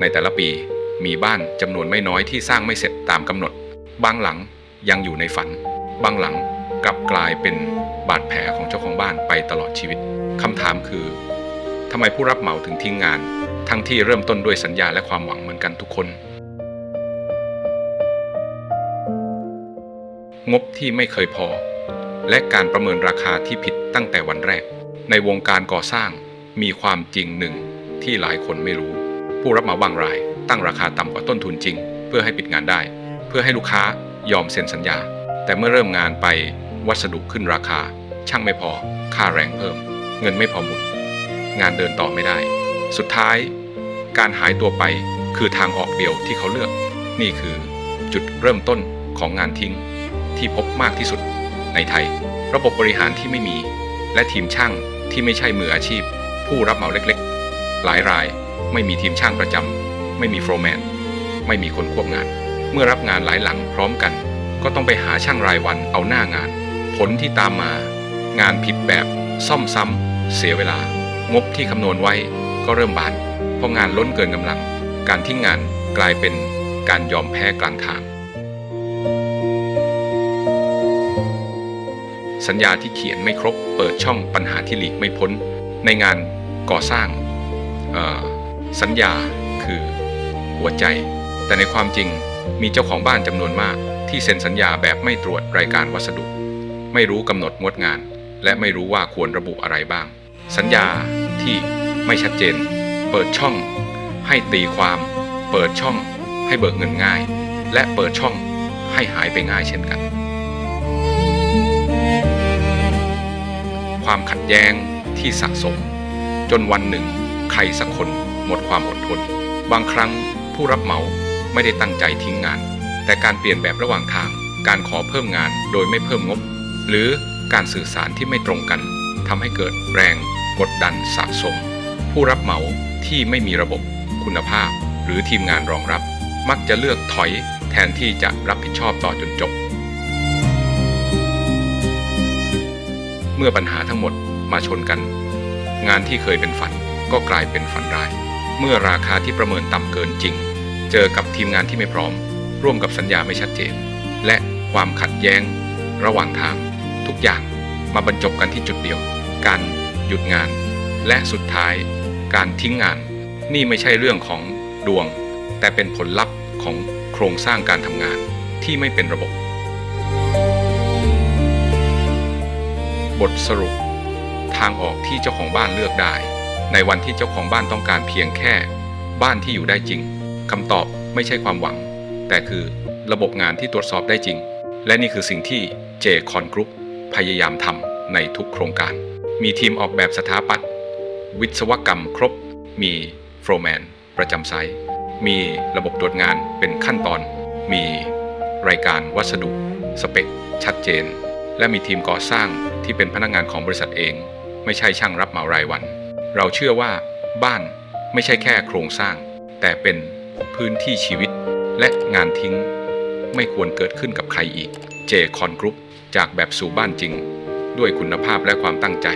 ในแต่ละปีมีบ้านจำนวนไม่น้อยที่สร้างไม่เสร็จตามกำหนด บางหลังยังอยู่ในฝัน บางหลังกลับกลายเป็นบาดแผลของเจ้าของบ้านไปตลอดชีวิตคำถามคือทำไมผู้รับเหมาถึงทิ้งงาน ทั้งที่เริ่มต้นด้วยสัญญาและความหวังเหมือนกันทุกคน งบที่ไม่เคยพอ และการประเมินราคาที่ผิดตั้งแต่วันแรก ในวงการก่อสร้างมีความจริงหนึ่งที่หลายคนไม่รู้ ผู้รับเหมาบางราย ตั้งราคาต่ำกว่าต้นทุนจริง เพื่อให้ปิดงานได้ เพื่อให้ลูกค้ายอมเซ็นสัญญา แต่เมื่อเริ่มงานไปวัสดุขึ้นราคา ช่างไม่พอ ค่าแรงเพิ่ม เงินไม่พอหมุนงานเดินต่อไม่ได้ สุดท้าย การหายตัวไปคือทางออกเดียวที่เขาเลือก นี่คือจุดเริ่มต้นของงานทิ้ง ที่พบมากที่สุด ในไทย ระบบบริหารที่ไม่มี และทีมช่างที่ไม่ใช่มืออาชีพ ผู้รับเหมาเล็กๆ หลายราย ไม่มีทีมช่างประจำ ไม่มีโฟร์แมน ไม่มีคนควบงาน เมื่อรับงานหลายหลังพร้อมกัน ก็ต้องไปหาช่างรายวันเอาหน้างาน ผลที่ตามมา งานผิดแบบ ซ่อมซ้ำ เสียเวลา งบที่คำนวณไว้ก็เริ่มบาน เพราะงานล้นเกินกำลัง การทิ้งงานกลายเป็นการยอมแพ้กลางทาง สัญญาที่เขียนไม่ครบ เปิดช่องปัญหาที่หลีกไม่พ้น ในงานก่อสร้าง เอ่อ สัญญาคือหัวใจ แต่ในความจริงมีเจ้าของบ้านจำนวนมาก ที่เซ็นสัญญาแบบไม่ตรวจรายการวัสดุ ไม่รู้กำหนดงดงาน และไม่รู้ว่าควรระบุอะไรบ้าง สัญญาที่ไม่ชัดเจน เปิดช่อง ให้ตีความ เปิดช่อง ให้เบิกเงินง่าย และเปิดช่องให้หายไปง่ายเช่นกัน ความขัดแย้งที่สะสม จนวันหนึ่ง ใครสักคน หมดความอดทน บางครั้งผู้รับเหมาไม่ได้ตั้งใจทิ้งงาน แต่การเปลี่ยนแบบระหว่างทาง การขอเพิ่มงานโดยไม่เพิ่มงบ หรือการสื่อสารที่ไม่ตรงกันทำให้เกิดแรงกดดันสะสม ผู้รับเหมาที่ไม่มีระบบคุณภาพ หรือทีมงานรองรับ มักจะเลือกถอยแทนที่จะรับผิดชอบต่อจนจบ เมื่อปัญหาทั้งหมดมาชนกัน งานที่เคยเป็นฝันก็กลายเป็นฝันร้าย เมื่อราคาที่ประเมินต่ำเกินจริง เจอกับทีมงานที่ไม่พร้อม ร่วมกับสัญญาไม่ชัดเจน และความขัดแย้ง ระหว่างทาง ทุกอย่างมาบรรจบกันที่จุดเดียว การหยุดงาน และสุดท้าย การทิ้งงาน นี่ไม่ใช่เรื่องของดวง แต่เป็นผลลัพธ์ของโครงสร้างการทำงานที่ไม่เป็นระบบ บทสรุป ทางออกที่เจ้าของบ้านเลือกได้ ในวันที่เจ้าของบ้านต้องการเพียงแค่ บ้านที่อยู่ได้จริงคำตอบไม่ใช่ความหวัง แต่คือระบบงานที่ตรวจสอบได้จริง และนี่คือสิ่งที่ J c o n Group พยายามทำในทุกโครงการ มีทีมออกแบบสถาปัตย์วิศวกรรมครบ มีโฟร์แมนประจำไซต์มีระบบตรวจงานเป็นขั้นตอน มีรายการวัสดุ สเปค ชัดเจน และมีทีมก่อสร้างที่เป็นพนักงานของบริษัทเอง ไม่ใช่ช่างรับเหมารายวัน เราเชื่อว่าบ้านไม่ใช่แค่โครงสร้าง แต่เป็นพื้นที่ชีวิตและงานทิ้ง ไม่ควรเกิดขึ้นกับใครอีก เจคอนกรุ๊ปจากแบบสู่บ้านจริง ด้วยคุณภาพและความตั้งใจ